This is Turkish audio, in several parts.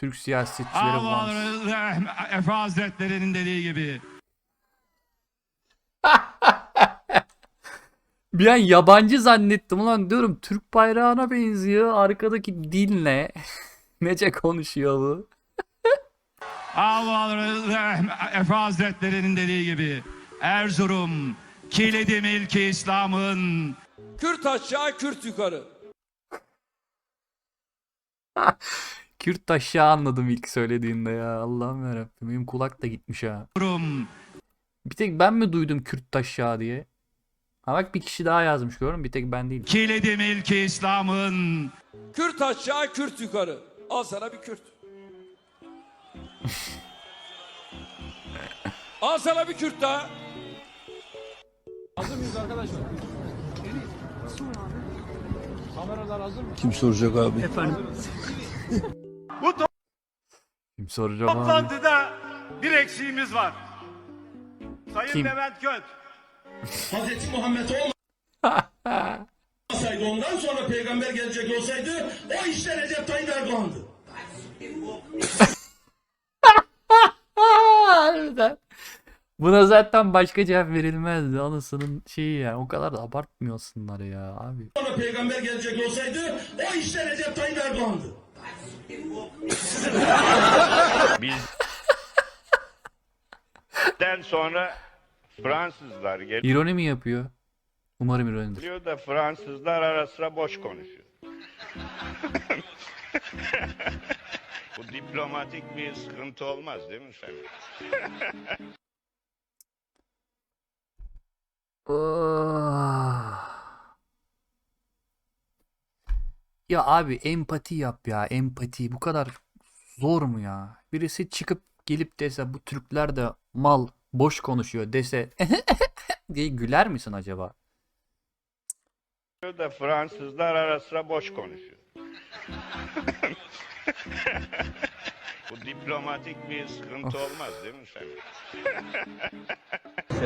Türk siyasetçileri falan. Efe Hazretleri'nin dediği gibi. Bir an yabancı zannettim ulan diyorum Türk bayrağına benziyor. Arkadaki dil ne? Nece konuşuyor bu? Allah Efe Hazretleri'nin dediği gibi. Erzurum, kilidi milki İslam'ın. Kürt aşağı, Kürt yukarı. Kürt aşağı anladım ilk söylediğinde ya. Allah'ım yarabbim benim kulak da gitmiş ha. Erzurum, Bir tek ben mi duydum Kürt aşağı diye? Ha bak bir kişi daha yazmış gördün? Bir tek ben değilim. kilidi milki İslam'ın. Kürt aşağı, Kürt yukarı. Al sana bir Kürt. Al sana bir Kürt daha. Hazır mıyız arkadaşlar? Kameralar hazır mı? Kim soracak abi? Kim soracağım abi? Toplantıda bir eksiğimiz var. Sayın Kim? Levent Göt. Hazreti Muhammed olmasaydı ondan sonra peygamber gelecek olsaydı o işte Recep Tayyip Erdoğan'dı. Harbiden. Buna zaten başka cevap verilmezdi. Anasının şeyi ya. O kadar da abartmıyorsunlar ya abi. Sonra peygamber gelecek olsaydı o işte Recep Tayyip Erdoğan'dı. Den sonra Fransızlar İroni mi yapıyor? Umarım ironidir. geliyor da Fransızlar ara sıra boş konuşuyor. Bu diplomatik bir sıkıntı olmaz değil mi sen? Ah. Ya abi empati yap ya empati bu kadar zor mu ya? Birisi çıkıp gelip dese bu Türkler de mal boş konuşuyor dese diye güler misin acaba? Da Fransızlar ara sıra boş konuşuyor. Bu diplomatik bir sıkıntı olmaz değil mi sen?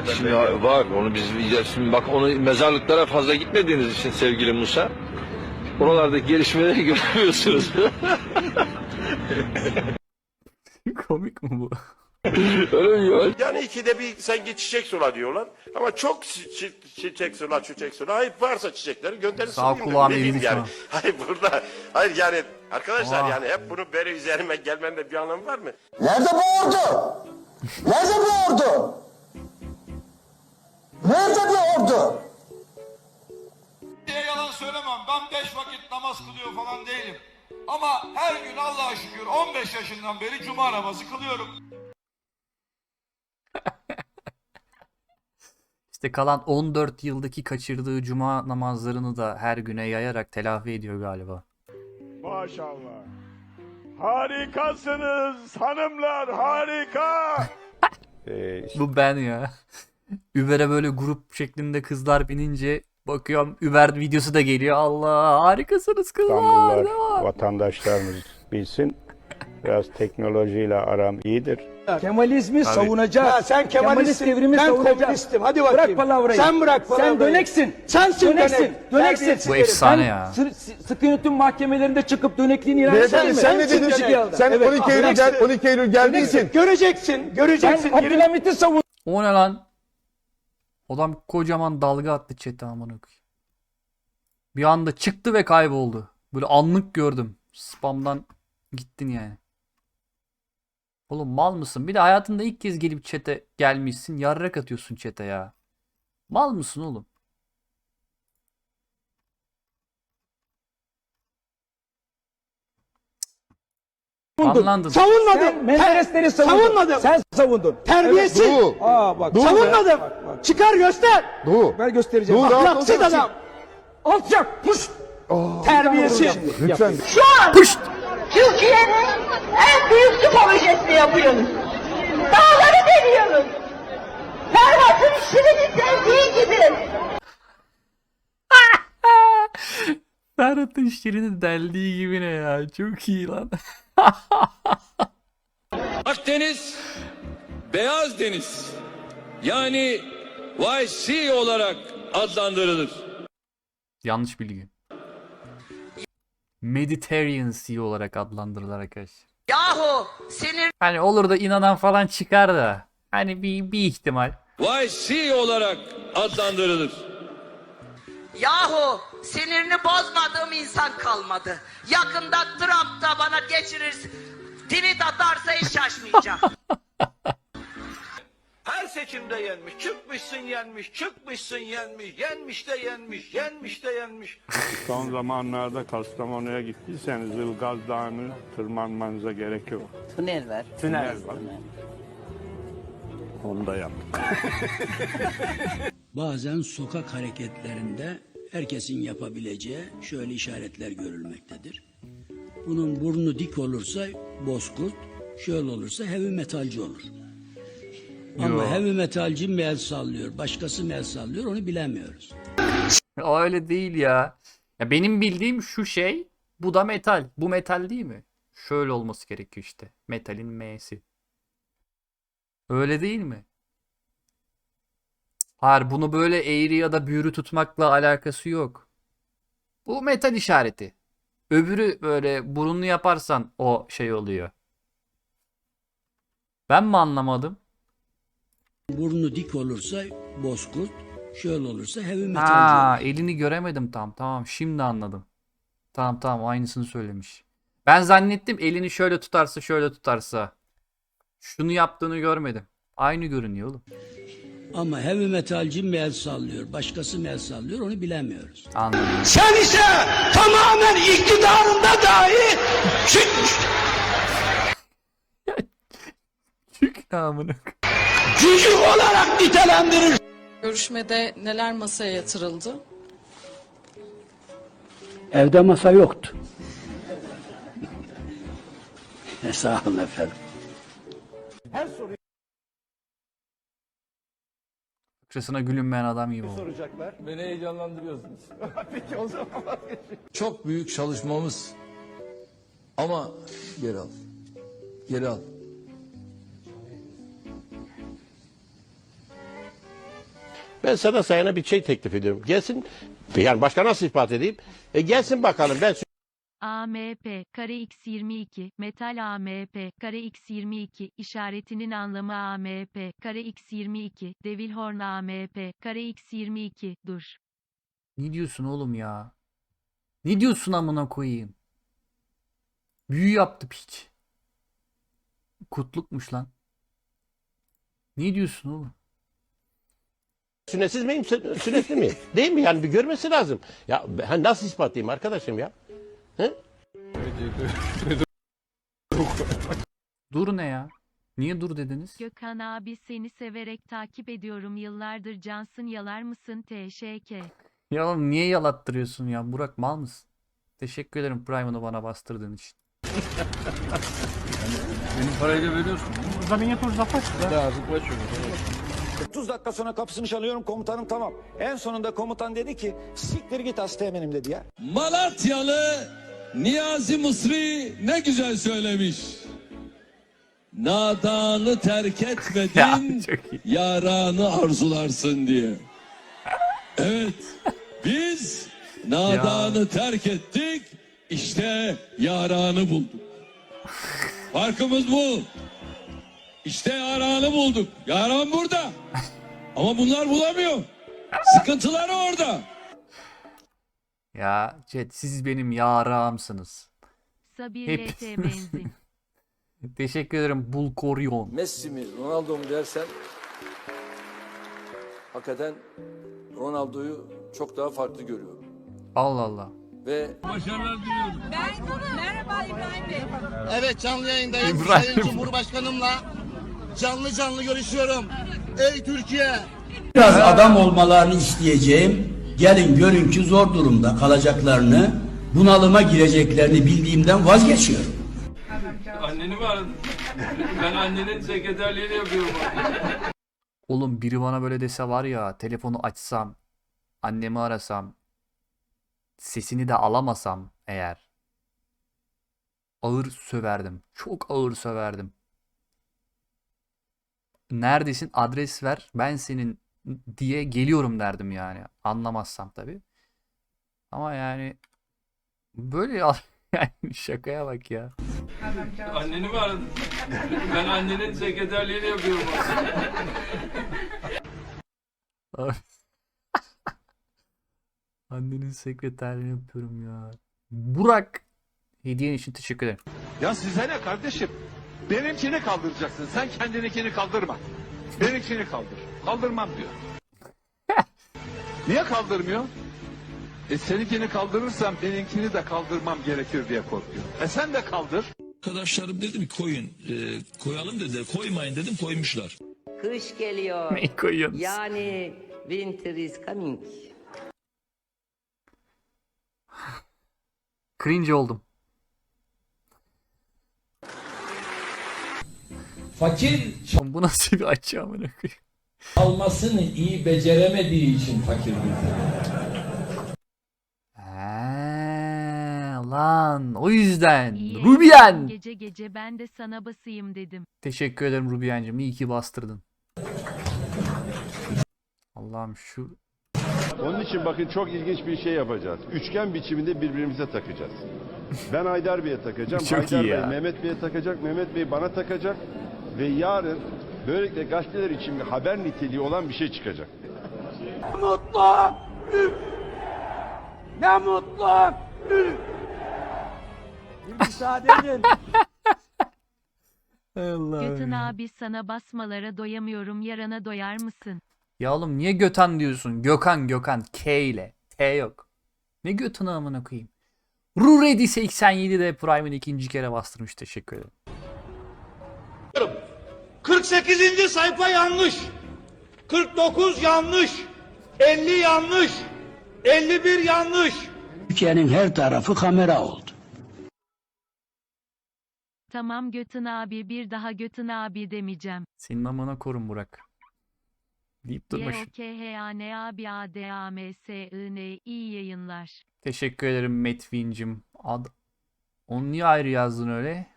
Şimdi var onu biz şimdi bak onu mezarlıklara fazla gitmediğiniz için sevgili Musa. Oralardaki gelişmeleri göremiyorsunuz. Komik mi bu? Öyle mi ya? Yani ikide bir sanki çiçek sula diyorlar. Ama çok çi- çi- çiçek sula, çiçek sula. Hayır varsa çiçekleri gönderin Sağ sulayayım ben. kulağım Ne diyeyim eğilmiş yani. ha. Hayır burada, hayır yani arkadaşlar Aa. yani hep bunu beri üzerime gelmenin bir anlamı var mı? Nerede bu ordu? Nerede bu ordu? Nerede bu ordu? Diye yalan söylemem. Ben beş vakit namaz kılıyor falan değilim. Ama her gün Allah'a şükür 15 yaşından beri cuma namazı kılıyorum. İşte kalan 14 yıldaki kaçırdığı cuma namazlarını da her güne yayarak telafi ediyor galiba. Maşallah. Harikasınız hanımlar harika. Bu ben ya. Uber'e böyle grup şeklinde kızlar binince bakıyorum Uber videosu da geliyor. Allah harikasınız kızlar. İstanbullular, devam. vatandaşlarımız bilsin. Biraz teknolojiyle aram iyidir. Kemalizmi savunacağız. Ha, sen Kemalist devrimi ben savunacağız. komünistim. Hadi bakayım. Bırak palavrayı. Sen bırak Sen palavrayı. döneksin. Sensin döneksin. dönek. Döneksin. Bu efsane Sen ya. sı- sı- sıkı yönetim mahkemelerinde çıkıp dönekliğini ilan eder Beyefendi mi? sen ne dedin? Sen, Sen evet. 12 Eylül, gel, 12 Eylül geldiysin. Göreceksin, Sen göreceksin. Abdülhamit'i savun. O ne lan? Adam kocaman dalga attı chat'e amına. Bir anda çıktı ve kayboldu. Böyle anlık gördüm. Spam'dan gittin yani. Oğlum mal mısın? Bir de hayatında ilk kez gelip chat'e gelmişsin. Yarrak atıyorsun chat'e ya. Mal mısın oğlum? Anlandın. Savunmadım. Sen Menderesleri savundun. savunmadım. Sen savundun. Terbiyesiz. Evet, Aa bak. Savunmadım. Çıkar göster. Doğu. Ben göstereceğim. Bak, Ahlaksız adam. Alçak. Puş. Terbiyesiz. Lütfen. Pışt! Türkiye'nin en büyük su projesini yapıyoruz. Dağları deliyoruz. Ferhat'ın Şirin'i sevdiği gibi. Ferhat'ın şirini deldiği gibi ne ya? Çok iyi lan. Akdeniz, Beyaz Deniz. Yani White Sea olarak adlandırılır. Yanlış bilgi. Mediterranean Sea olarak adlandırılır arkadaşlar. Yahu sinir Hani olur da inanan falan çıkar da. Hani bir, bir ihtimal. YC olarak adlandırılır. Yahu sinirini bozmadığım insan kalmadı. Yakında Trump da bana geçirir. Tweet atarsa hiç şaşmayacağım. Her seçimde yenmiş. Çıkmışsın yenmiş, çıkmışsın yenmiş, yenmiş de yenmiş, yenmiş de yenmiş. Son zamanlarda Kastamonu'ya gittiyseniz Ilgaz Dağı'nı tırmanmanıza gerek yok. Tünel var. Tünel var. Onu da yaptık. Bazen sokak hareketlerinde herkesin yapabileceği şöyle işaretler görülmektedir. Bunun burnu dik olursa bozkurt, şöyle olursa heavy metalci olur. Ama heavy metalci mi el sallıyor, başkası mı el sallıyor onu bilemiyoruz. O öyle değil ya. Ya benim bildiğim şu şey. Bu da metal. Bu metal değil mi? Şöyle olması gerekiyor işte. Metalin M'si. Öyle değil mi? Hayır bunu böyle eğri ya da büğrü tutmakla alakası yok. Bu metal işareti. Öbürü böyle burunlu yaparsan o şey oluyor. Ben mi anlamadım? Burnu dik olursa bozkurt, şöyle olursa heavy metalci Ha, elini göremedim tam. Tamam, şimdi anladım. Tamam tamam aynısını söylemiş. Ben zannettim elini şöyle tutarsa şöyle tutarsa. Şunu yaptığını görmedim. Aynı görünüyor oğlum. Ama heavy metalci mi el sallıyor, başkası mı el sallıyor onu bilemiyoruz. Anladım. Sen ise tamamen iktidarında dahi Çık namını. cücük olarak nitelendirir. Görüşmede neler masaya yatırıldı? Evde masa yoktu. Sağ olun efendim. Şurasına gülünmeyen adam gibi oldu. Beni heyecanlandırıyorsunuz. Çok büyük çalışmamız. Ama geri al. Geri al. Ben sana sayana bir şey teklif ediyorum. Gelsin, yani başka nasıl ispat edeyim? E gelsin bakalım ben AMP kare x22 metal AMP kare x22 işaretinin anlamı AMP kare x22 Devilhorn AMP kare x22 dur. Ne diyorsun oğlum ya? Ne diyorsun amına koyayım? Büyü yaptı piç. Kutlukmuş lan. Ne diyorsun oğlum? sünnetsiz miyim, sü- sünnetli miyim? Değil mi? Yani bir görmesi lazım. Ya ben nasıl ispatlayayım arkadaşım ya? Dur ne ya? Niye dur dediniz? Gökhan abi seni severek takip ediyorum yıllardır cansın yalar mısın TŞK. Ya oğlum niye yalattırıyorsun ya? Burak mal mısın? Teşekkür ederim Prime'ını bana bastırdığın için. Benim parayı da veriyorsun. Zamin yapıyoruz zapaç. Daha zıplaşıyoruz. 30 dakika sonra kapısını çalıyorum komutanım tamam. En sonunda komutan dedi ki siktir git Asteğmen'im dedi ya. Malatyalı Niyazi Mısri ne güzel söylemiş. Nadanı terk Ya etmedin, yaranı arzularsın diye. Evet, biz nadanı terk ettik, işte yaranı bulduk. Farkımız bu. İşte yaranı bulduk. Yaran burada. Ama bunlar bulamıyor. Sıkıntıları orada. Ya chat siz benim yarağımsınız. Sabir Hep- LT benzin. Teşekkür ederim Bulkoryon. Messi mi, Ronaldo mu dersen hakikaten Ronaldo'yu çok daha farklı görüyorum. Allah Allah. Ve Evet canlı yayındayım. İbrahim. Sayın Cumhurbaşkanımla canlı canlı görüşüyorum. Ey Türkiye! Biraz adam olmalarını isteyeceğim. Gelin görün ki zor durumda kalacaklarını, bunalıma gireceklerini bildiğimden vazgeçiyorum. anneni mi aradın? ben annenin sekreterliğini yapıyorum. Oğlum biri bana böyle dese var ya telefonu açsam, annemi arasam, sesini de alamasam eğer ağır söverdim. Çok ağır söverdim. Neredesin? Adres ver. Ben senin diye geliyorum derdim yani. Anlamazsam tabii. Ama yani böyle ya- Yani şakaya bak ya. Anneni mi aradın? ben annenin sekreterliğini yapıyorum. Annenin sekreterliğini yapıyorum ya. Burak hediyen için teşekkür ederim. Ya size ne kardeşim? Benimkini kaldıracaksın. Sen kendininkini kaldırma. Benimkini kaldır. Kaldırmam diyor. Niye kaldırmıyor? E seninkini kaldırırsam benimkini de kaldırmam gerekir diye korkuyor. E sen de kaldır. Arkadaşlarım dedim koyun. E, koyalım dedi. Koymayın dedim koymuşlar. Kış geliyor. Ne koyuyorsunuz? Yani winter is coming. Cringe oldum. Fakir Bu nasıl bir açı amına koyayım? Almasını iyi beceremediği için fakirdir. Eee, lan o yüzden. İyi Rubiyen. Gece gece ben de sana basayım dedim. Teşekkür ederim Rubiyencim. İyi ki bastırdın. Allah'ım şu Onun için bakın çok ilginç bir şey yapacağız. Üçgen biçiminde birbirimize takacağız. Ben Haydar Bey'e takacağım. Çok Haydar iyi ya. Bey Mehmet Bey'e takacak. Mehmet Bey bana takacak. Ve yarın böylelikle gazeteler için bir haber niteliği olan bir şey çıkacak. Allah'ım Götün ya. abi sana basmalara doyamıyorum yarana doyar mısın? Ya oğlum niye Gökhan diyorsun? Gökhan Gökhan K ile. T yok. Ne Gökhan'ı amına koyayım. Ruredi 87 de Prime'in ikinci kere bastırmış. Teşekkür ederim. 48. sayfa yanlış. 49 yanlış. 50 yanlış. 51 yanlış. Türkiye'nin her tarafı kamera oldu. Tamam Götün abi bir daha Götün abi demeyeceğim. Senin amına korun Burak. Deyip durma şu. İyi yayınlar. Teşekkür ederim Metvin'cim. Ad... Onu niye ayrı yazdın öyle?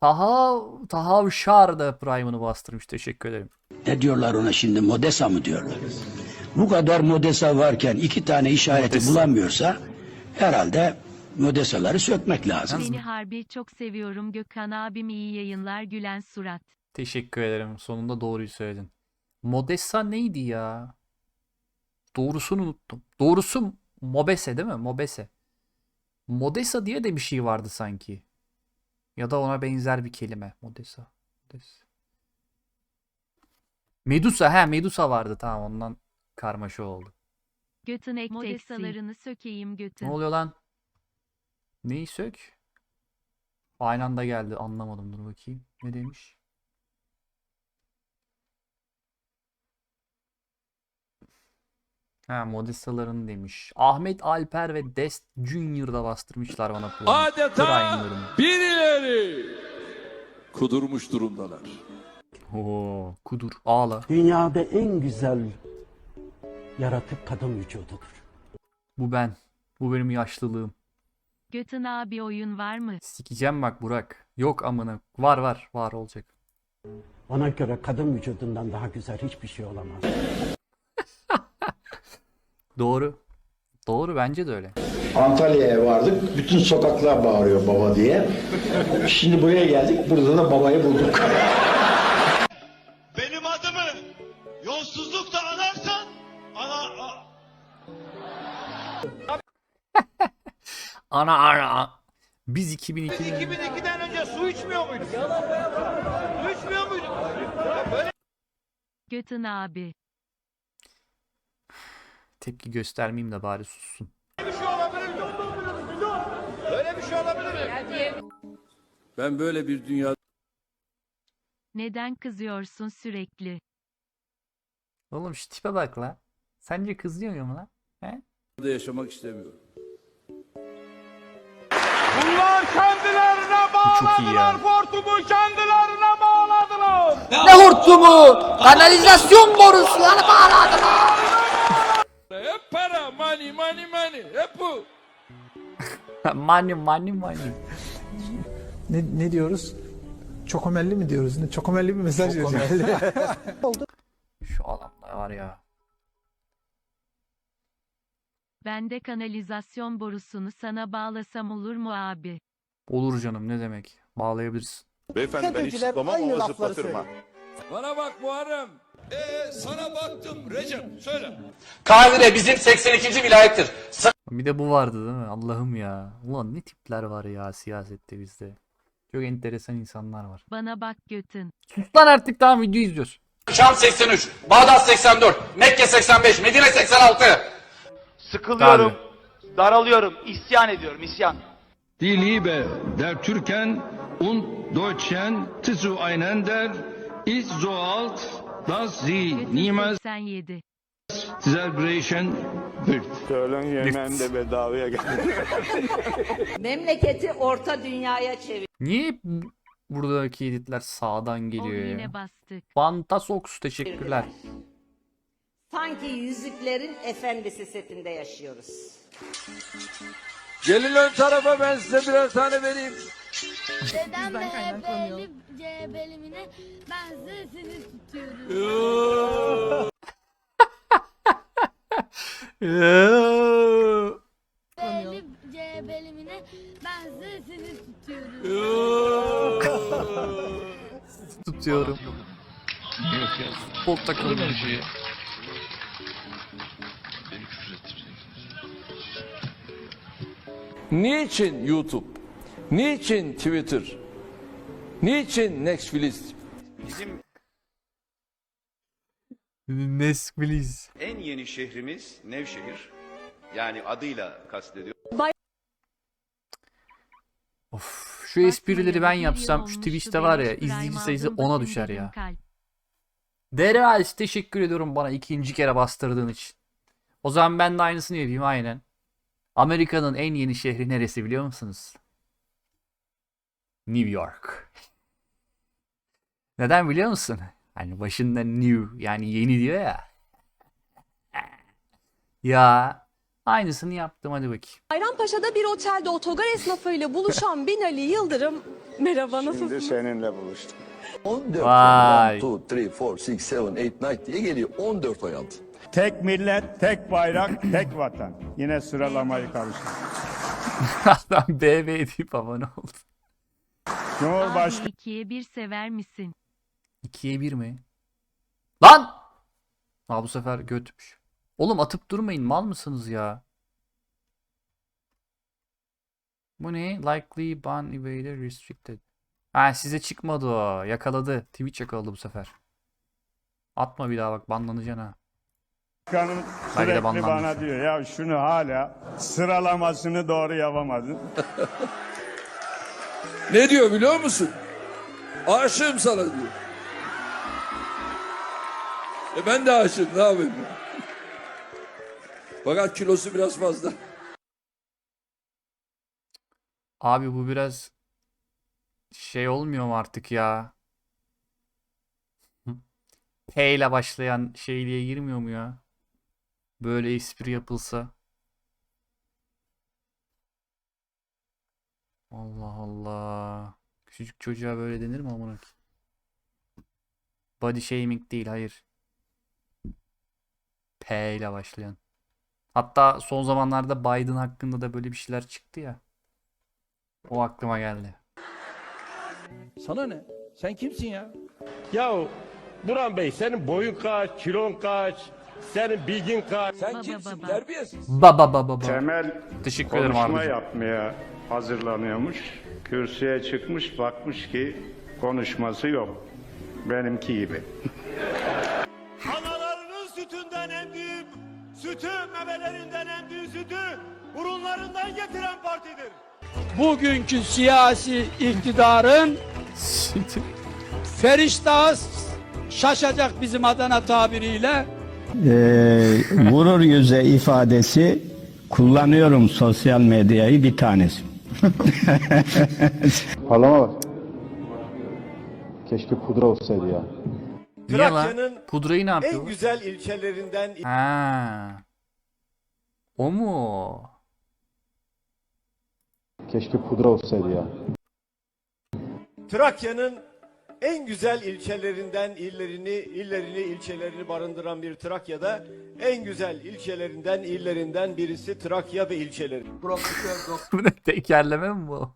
Taha Taha Şar da Prime'ını bastırmış. Teşekkür ederim. Ne diyorlar ona şimdi Modesa mı diyorlar? Bu kadar Modesa varken iki tane işareti Modesa. bulamıyorsa herhalde Modesaları sökmek lazım. Seni harbi çok seviyorum Gökhan abim iyi yayınlar gülen surat. Teşekkür ederim. Sonunda doğruyu söyledin. Modessa neydi ya? Doğrusunu unuttum. Doğrusu Mobese değil mi? Mobese. Modesa diye de bir şey vardı sanki. Ya da ona benzer bir kelime. Modesa. Modesa. Medusa. He Medusa vardı. Tamam ondan karmaşa oldu. Götün ek Modesalarını sökeyim Götün. Ne oluyor lan? Neyi sök? Aynı anda geldi. Anlamadım. Dur bakayım. Ne demiş? Ha Modestaların demiş. Ahmet Alper ve Dest Junior'da bastırmışlar bana Prime- Adeta Prime'larını. Birileri kudurmuş durumdalar. Oo, kudur. Ağla. Dünyada en güzel yaratık kadın vücududur. Bu ben. Bu benim yaşlılığım. Götün abi oyun var mı? Sikeceğim bak Burak. Yok amına. Var var. Var olacak. Bana göre kadın vücudundan daha güzel hiçbir şey olamaz. Doğru. Doğru bence de öyle. Antalya'ya vardık. Bütün sokaklar bağırıyor baba diye. Şimdi buraya geldik. Burada da babayı bulduk. Benim adımı yolsuzlukla anarsan ana Ana ana. Biz 2002'de 2002'den önce su içmiyor muyduk? Su içmiyor muyduk? Böyle Götün abi. tepki göstermeyeyim de bari sussun. Şey olabilir mi? Böyle bir şey olabilir mi? Ben böyle bir dünyada Neden kızıyorsun sürekli? Oğlum şu tipe bak la. Sence kızıyor muyum lan? He? yaşamak istemiyorum. Bunlar kendilerine ya. hortumu kendilerine bağladılar. Ne hortumu? Kanalizasyon borusuları bağladılar. Money, money, money. Hep bu. money money money. Ne, ne diyoruz? Çokomelli mi diyoruz? Ne, çokomelli bir mesaj Şu adamda var ya. Ben de kanalizasyon borusunu sana bağlasam olur mu abi? Olur canım ne demek. Bağlayabilirsin. Beyefendi ben hiç zıplamam ama zıplatırım ha. Bana bak Muharrem. Ee, sana baktım Recep söyle. Kahire bizim 82. vilayettir. Bir de bu vardı değil mi? Allah'ım ya. Ulan ne tipler var ya siyasette bizde. Çok enteresan insanlar var. Bana bak götün. Sus lan artık tamam video izliyoruz. Şam 83, Bağdat 84, Mekke 85, Medine 86. Sıkılıyorum. daralıyorum, isyan ediyorum, isyan. Die Liebe der Türken und Deutschen zu einen der ist so alt, dass sie niemals 87. celebration wird. Öğlen yemeğinde bedavaya geldi. Memleketi orta dünyaya çevir. Niye hep buradaki editler sağdan geliyor ya? yine bastık. Fantasox teşekkürler. Sanki Yüzüklerin Efendisi setinde yaşıyoruz. Gelin ön tarafa ben size birer tane vereyim. Dedem MHP'li C bölümüne ben size sizi tutuyorum. MHP'li C bölümüne ben size sizi tutuyorum. Tutuyorum. Futbol takımı. Niçin YouTube? Niçin Twitter? Niçin Netflix? Bizim Nesquiliz. en yeni şehrimiz Nevşehir. Yani adıyla kastediyor. Of şu esprileri ben yapsam şu Twitch'te var ya izleyici sayısı aldım, 10'a bakın düşer ya. Derealis teşekkür ediyorum bana ikinci kere bastırdığın için. O zaman ben de aynısını yapayım aynen. Amerika'nın en yeni şehri neresi biliyor musunuz? New York. Neden biliyor musun? Hani başında new yani yeni diyor ya. Ya aynısını yaptım hadi bakayım. Bayrampaşa'da bir otelde otogar esnafıyla buluşan Binali Yıldırım Merhaba Şimdi seninle buluştum. 14 Vay. 1, 2, 3, 4, 6, 7, 8, 9 diye geliyor. 14 oy aldı. Tek millet, tek bayrak, tek vatan. Yine sıralamayı karıştırdım. Adam BB deyip abone oldu. Cumhurbaşkanı Abi ikiye bir sever misin? 2'ye 1 mi? Lan! Ha bu sefer götmüş. Oğlum atıp durmayın mal mısınız ya? Bu ne? Likely ban evader restricted. Ha size çıkmadı o. Yakaladı. Twitch yakaladı bu sefer. Atma bir daha bak banlanacaksın ha. De sürekli bana diyor ya şunu hala sıralamasını doğru yapamadın. Ne diyor biliyor musun? Aşığım sana diyor. E ben de aşığım ne yapayım? Fakat kilosu biraz fazla. Abi bu biraz şey olmuyor mu artık ya? P ile başlayan şey diye girmiyor mu ya? Böyle espri yapılsa. Allah Allah. Küçücük çocuğa böyle denir mi amına? Body shaming değil hayır. P ile başlayan. Hatta son zamanlarda Biden hakkında da böyle bir şeyler çıktı ya. O aklıma geldi. Sana ne? Sen kimsin ya? Ya Burhan Bey senin boyun kaç, kilon kaç, senin bilgin kaç? Sen kimsin? baba. Terbiyesiz. Baba baba baba. Temel Teşekkür ederim konuşma abicim. yapmaya hazırlanıyormuş. Kürsüye çıkmış bakmış ki konuşması yok. Benimki gibi. Analarının sütünden en büyük, sütü memelerinden en büyük sütü burunlarından getiren partidir. Bugünkü siyasi iktidarın feriştahı şaşacak bizim Adana tabiriyle. gurur yüze ifadesi kullanıyorum sosyal medyayı bir tanesi. Parlama bak. Keşke pudra olsaydı ya. Niye lan? Pudrayı ne yapıyor? güzel ilçelerinden Ha. O mu? Keşke pudra olsaydı ya. Trakya'nın en güzel ilçelerinden illerini, illerini, ilçelerini barındıran bir Trakya'da en güzel ilçelerinden, illerinden birisi Trakya ve ilçeleri. Profesör Bu ne tekerleme mi bu?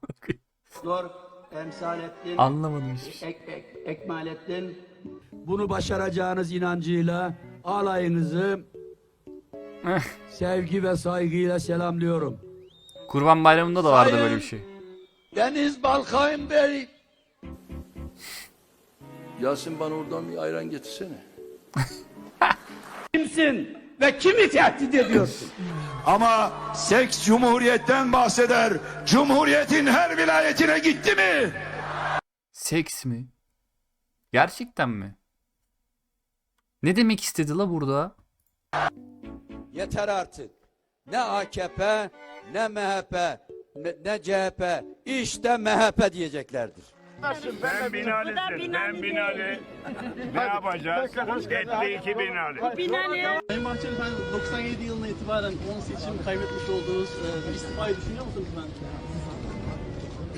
Doktor Emsalettin Anlamadım hiç. Ek, ek, Ekmalettin bunu başaracağınız inancıyla alayınızı sevgi ve saygıyla selamlıyorum. Kurban Bayramı'nda da vardı böyle bir şey. Deniz Balkayın Bey Yasin bana oradan bir ayran getirsene. kimsin ve kimi tehdit ediyorsun? Ama seks cumhuriyetten bahseder. Cumhuriyetin her vilayetine gitti mi? Seks mi? Gerçekten mi? Ne demek istedi la burada? Yeter artık. Ne AKP, ne MHP, ne, ne CHP, işte MHP diyeceklerdir. Ben Binali'sin. Ben Binali. Ne yapacağız? Etli iki Binali. Sayın Bahçeli efendim 97 yılına itibaren 10 seçim kaybetmiş olduğunuz e, istifayı düşünüyor musunuz efendim?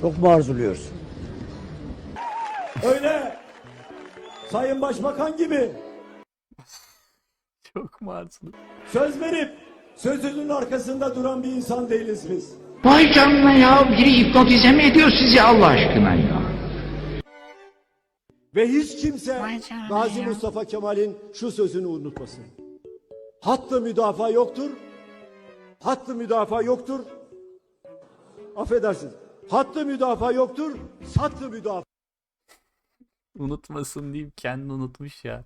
Çok mu arzuluyorsun? Öyle. Sayın Başbakan gibi Çok mu arsın? söz verip sözünün arkasında duran bir insan değiliz biz. Vay canına ya biri hipnotize mi ediyor sizi Allah aşkına ya? Ve hiç kimse Gazi. Mustafa Kemal'in şu sözünü unutmasın. Hattı müdafaa yoktur. Hattı müdafaa yoktur. Affedersiniz. Hattı müdafaa yoktur. Sattı müdafaa Unutmasın diyeyim kendi unutmuş ya.